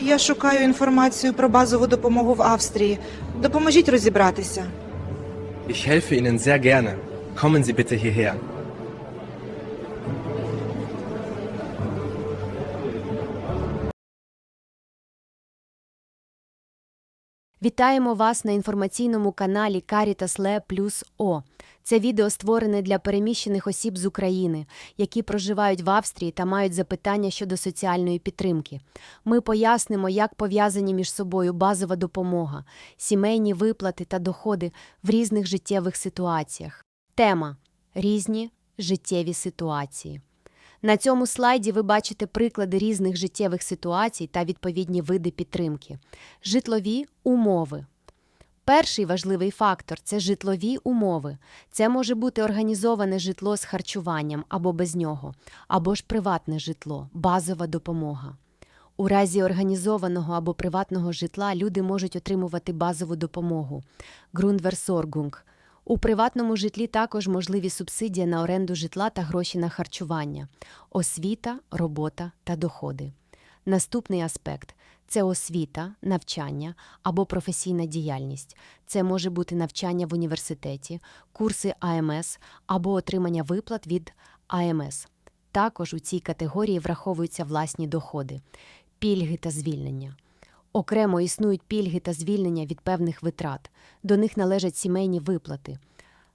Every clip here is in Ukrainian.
Я шукаю інформацію про базову допомогу в Австрії. Допоможіть розібратися. Ich helfe Ihnen sehr gerne. Kommen Sie bitte hierher. Вітаємо вас на інформаційному каналі Le Plus O. Це відео створене для переміщених осіб з України, які проживають в Австрії та мають запитання щодо соціальної підтримки. Ми пояснимо, як пов'язані між собою базова допомога, сімейні виплати та доходи в різних життєвих ситуаціях. Тема різні життєві ситуації. На цьому слайді ви бачите приклади різних життєвих ситуацій та відповідні види підтримки. Житлові умови. Перший важливий фактор це житлові умови. Це може бути організоване житло з харчуванням або без нього, або ж приватне житло, базова допомога. У разі організованого або приватного житла люди можуть отримувати базову допомогу Grundversorgung. У приватному житлі також можливі субсидії на оренду житла та гроші на харчування, освіта, робота та доходи. Наступний аспект це освіта, навчання або професійна діяльність. Це може бути навчання в університеті, курси АМС або отримання виплат від АМС. Також у цій категорії враховуються власні доходи, пільги та звільнення. Окремо існують пільги та звільнення від певних витрат. До них належать сімейні виплати,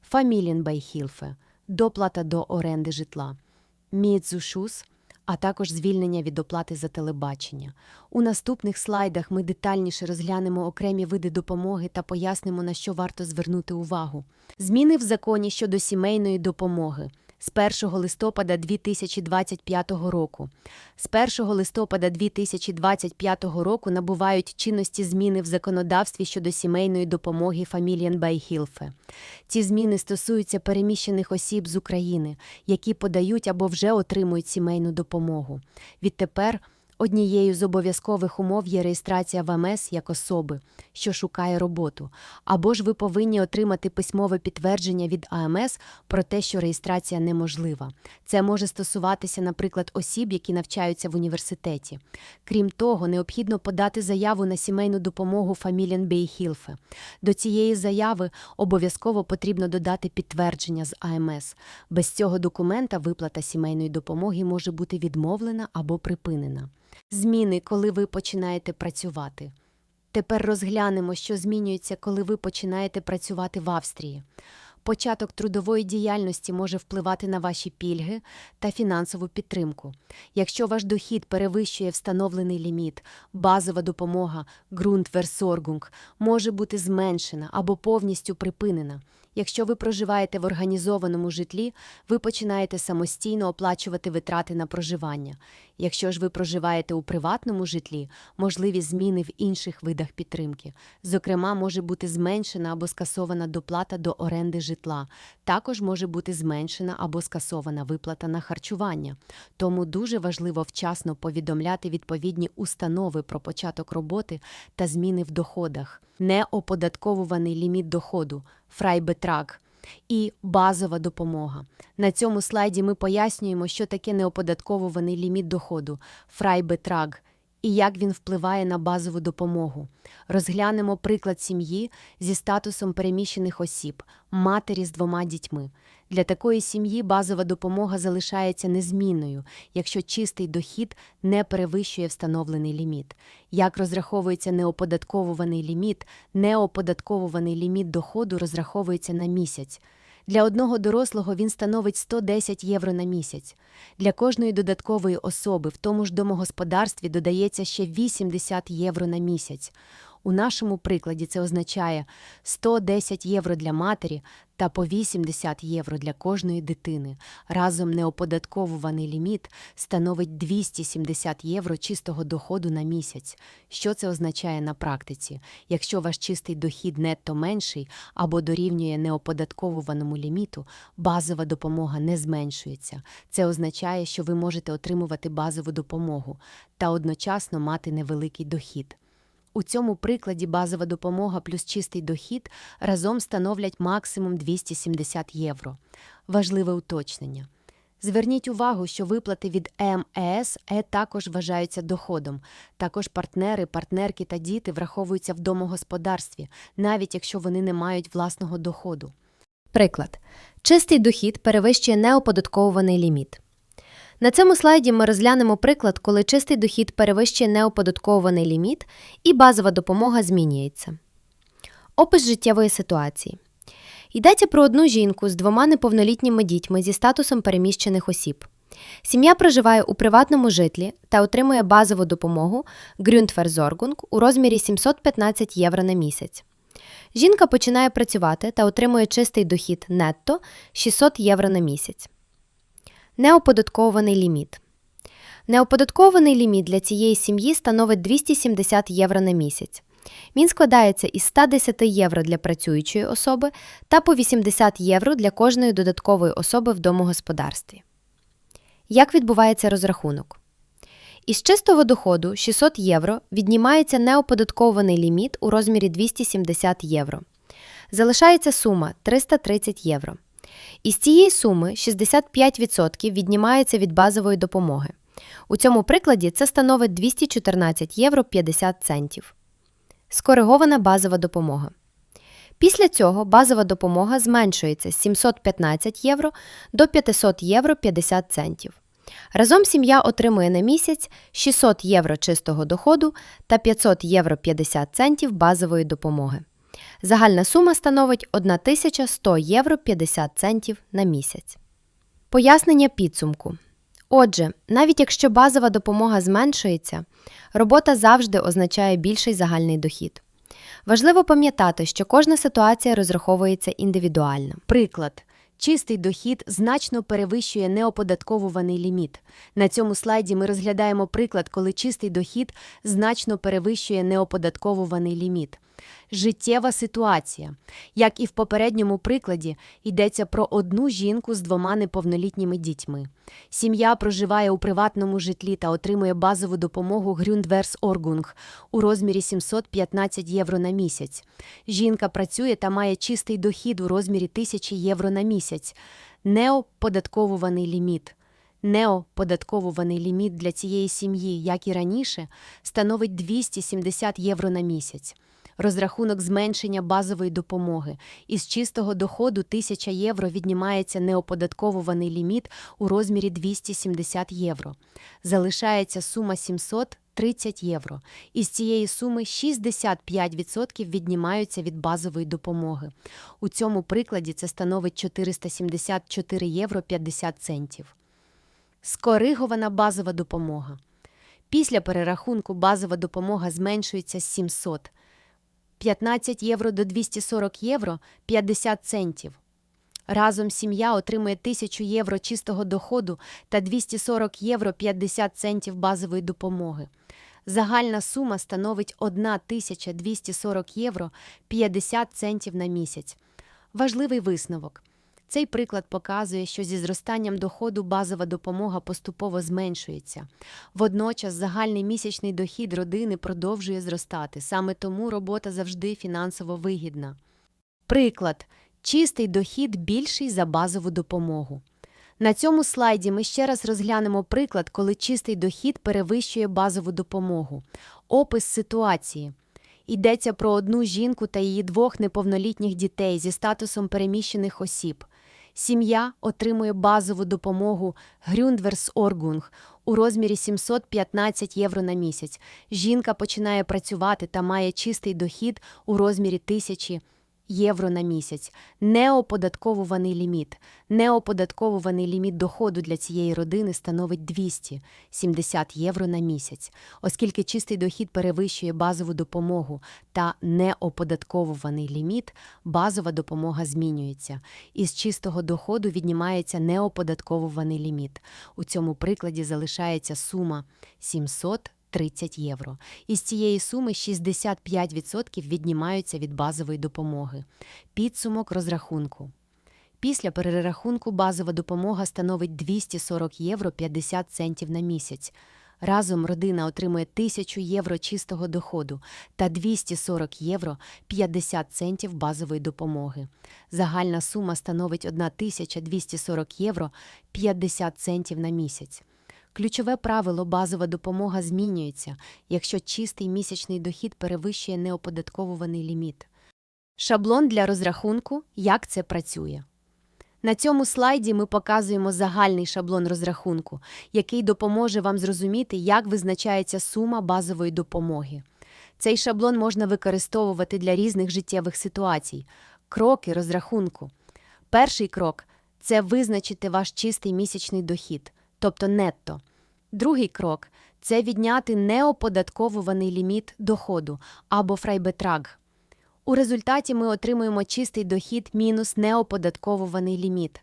Фамілінбайхілфе, доплата до оренди житла, Міцушус, а також звільнення від оплати за телебачення. У наступних слайдах ми детальніше розглянемо окремі види допомоги та пояснимо, на що варто звернути увагу. Зміни в законі щодо сімейної допомоги з 1 листопада 2025 року. З 1 листопада 2025 року набувають чинності зміни в законодавстві щодо сімейної допомоги Фамілієнбайхілфе. Ці зміни стосуються переміщених осіб з України, які подають або вже отримують сімейну допомогу. Відтепер Однією з обов'язкових умов є реєстрація в МС як особи, що шукає роботу, або ж ви повинні отримати письмове підтвердження від АМС про те, що реєстрація неможлива. Це може стосуватися, наприклад, осіб, які навчаються в університеті. Крім того, необхідно подати заяву на сімейну допомогу Фамілієнбейхілфе. До цієї заяви обов'язково потрібно додати підтвердження з АМС. Без цього документа виплата сімейної допомоги може бути відмовлена або припинена. Зміни, коли ви починаєте працювати. Тепер розглянемо, що змінюється, коли ви починаєте працювати в Австрії. Початок трудової діяльності може впливати на ваші пільги та фінансову підтримку. Якщо ваш дохід перевищує встановлений ліміт, базова допомога Grundversorgung може бути зменшена або повністю припинена. Якщо ви проживаєте в організованому житлі, ви починаєте самостійно оплачувати витрати на проживання. Якщо ж ви проживаєте у приватному житлі, можливі зміни в інших видах підтримки. Зокрема, може бути зменшена або скасована доплата до оренди житла. Також може бути зменшена або скасована виплата на харчування. Тому дуже важливо вчасно повідомляти відповідні установи про початок роботи та зміни в доходах, неоподатковуваний ліміт доходу, фрайбетрак і базова допомога. На цьому слайді ми пояснюємо, що таке неоподатковуваний ліміт доходу, фрайбетраг, і як він впливає на базову допомогу. Розглянемо приклад сім'ї зі статусом переміщених осіб, матері з двома дітьми. Для такої сім'ї базова допомога залишається незмінною, якщо чистий дохід не перевищує встановлений ліміт. Як розраховується неоподатковуваний ліміт, неоподатковуваний ліміт доходу розраховується на місяць. Для одного дорослого він становить 110 євро на місяць. Для кожної додаткової особи в тому ж домогосподарстві додається ще 80 євро на місяць. У нашому прикладі це означає 110 євро для матері та по 80 євро для кожної дитини. Разом неоподатковуваний ліміт становить 270 євро чистого доходу на місяць. Що це означає на практиці? Якщо ваш чистий дохід нетто менший або дорівнює неоподатковуваному ліміту, базова допомога не зменшується. Це означає, що ви можете отримувати базову допомогу та одночасно мати невеликий дохід. У цьому прикладі базова допомога плюс чистий дохід разом становлять максимум 270 євро. Важливе уточнення. Зверніть увагу, що виплати від МЕС Е також вважаються доходом. Також партнери, партнерки та діти враховуються в домогосподарстві, навіть якщо вони не мають власного доходу. Приклад. Чистий дохід перевищує неоподатковуваний ліміт. На цьому слайді ми розглянемо приклад, коли чистий дохід перевищує неоподатковуваний ліміт і базова допомога змінюється. Опис життєвої ситуації. Йдеться про одну жінку з двома неповнолітніми дітьми зі статусом переміщених осіб. Сім'я проживає у приватному житлі та отримує базову допомогу Grundversorgung у розмірі 715 євро на місяць. Жінка починає працювати та отримує чистий дохід нетто 600 євро на місяць. Неоподаткований ліміт. Неоподаткований ліміт для цієї сім'ї становить 270 євро на місяць. Він складається із 110 євро для працюючої особи та по 80 євро для кожної додаткової особи в домогосподарстві. Як відбувається розрахунок? Із чистого доходу 600 євро віднімається неоподаткований ліміт у розмірі 270 євро. Залишається сума 330 євро. Із цієї суми 65% віднімається від базової допомоги. У цьому прикладі це становить 214 євро 50 центів. Скоригована базова допомога. Після цього базова допомога зменшується з 715 євро до 500 євро 50 центів. Разом сім'я отримує на місяць 600 євро чистого доходу та 500 євро 50 центів базової допомоги. Загальна сума становить 1100 євро 50 центів на місяць. Пояснення підсумку. Отже, навіть якщо базова допомога зменшується, робота завжди означає більший загальний дохід. Важливо пам'ятати, що кожна ситуація розраховується індивідуально. Приклад. Чистий дохід значно перевищує неоподатковуваний ліміт. На цьому слайді ми розглядаємо приклад, коли чистий дохід значно перевищує неоподатковуваний ліміт. Життєва ситуація. Як і в попередньому прикладі, йдеться про одну жінку з двома неповнолітніми дітьми. Сім'я проживає у приватному житлі та отримує базову допомогу Grundversorgung у розмірі 715 євро на місяць. Жінка працює та має чистий дохід у розмірі 1000 євро на місяць. Неоподатковуваний ліміт. Неоподатковуваний ліміт для цієї сім'ї, як і раніше, становить 270 євро на місяць. Розрахунок зменшення базової допомоги. Із чистого доходу 1000 євро віднімається неоподатковуваний ліміт у розмірі 270 євро. Залишається сума 730 євро. Із цієї суми 65% віднімаються від базової допомоги. У цьому прикладі це становить 474 євро 50 центів. Скоригована базова допомога. Після перерахунку базова допомога зменшується з 700 15 євро до 240 євро 50 центів. Разом сім'я отримує 1000 євро чистого доходу та 240 євро 50 центів базової допомоги. Загальна сума становить 1240 євро 50 центів на місяць. Важливий висновок. Цей приклад показує, що зі зростанням доходу базова допомога поступово зменшується. Водночас загальний місячний дохід родини продовжує зростати. Саме тому робота завжди фінансово вигідна. Приклад. Чистий дохід більший за базову допомогу. На цьому слайді ми ще раз розглянемо приклад, коли чистий дохід перевищує базову допомогу. Опис ситуації. Йдеться про одну жінку та її двох неповнолітніх дітей зі статусом переміщених осіб. Сім'я отримує базову допомогу Грюндверсоргунг у розмірі 715 євро на місяць. Жінка починає працювати та має чистий дохід у розмірі 1000 євро на місяць. Неоподатковуваний ліміт. Неоподатковуваний ліміт доходу для цієї родини становить 270 євро на місяць, оскільки чистий дохід перевищує базову допомогу та неоподатковуваний ліміт, базова допомога змінюється. Із чистого доходу віднімається неоподатковуваний ліміт. У цьому прикладі залишається сума 700 30 євро. Із цієї суми 65% віднімаються від базової допомоги. Підсумок розрахунку. Після перерахунку базова допомога становить 240 євро 50 центів на місяць. Разом родина отримує 1000 євро чистого доходу та 240 євро 50 центів базової допомоги. Загальна сума становить 1240 євро 50 центів на місяць. Ключове правило базова допомога змінюється, якщо чистий місячний дохід перевищує неоподатковуваний ліміт. Шаблон для розрахунку, як це працює. На цьому слайді ми показуємо загальний шаблон розрахунку, який допоможе вам зрозуміти, як визначається сума базової допомоги. Цей шаблон можна використовувати для різних життєвих ситуацій. Кроки розрахунку. Перший крок це визначити ваш чистий місячний дохід, тобто нетто. Другий крок це відняти неоподатковуваний ліміт доходу або фрайбетраг. У результаті ми отримуємо чистий дохід мінус неоподатковуваний ліміт.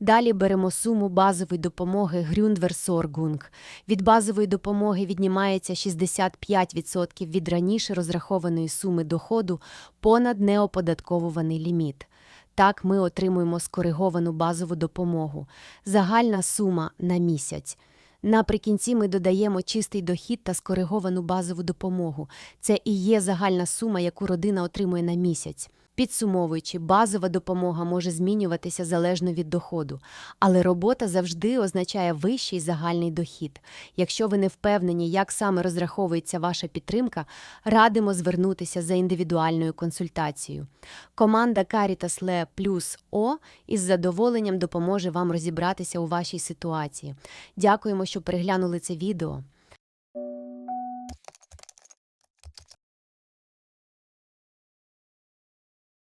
Далі беремо суму базової допомоги Грюндверсоргунг. Від базової допомоги віднімається 65% від раніше розрахованої суми доходу понад неоподатковуваний ліміт. Так ми отримуємо скориговану базову допомогу. Загальна сума на місяць. Наприкінці ми додаємо чистий дохід та скориговану базову допомогу. Це і є загальна сума, яку родина отримує на місяць. Підсумовуючи, базова допомога може змінюватися залежно від доходу, але робота завжди означає вищий загальний дохід. Якщо ви не впевнені, як саме розраховується ваша підтримка, радимо звернутися за індивідуальною консультацією. Команда Caritas Le Plus O із задоволенням допоможе вам розібратися у вашій ситуації. Дякуємо, що переглянули це відео.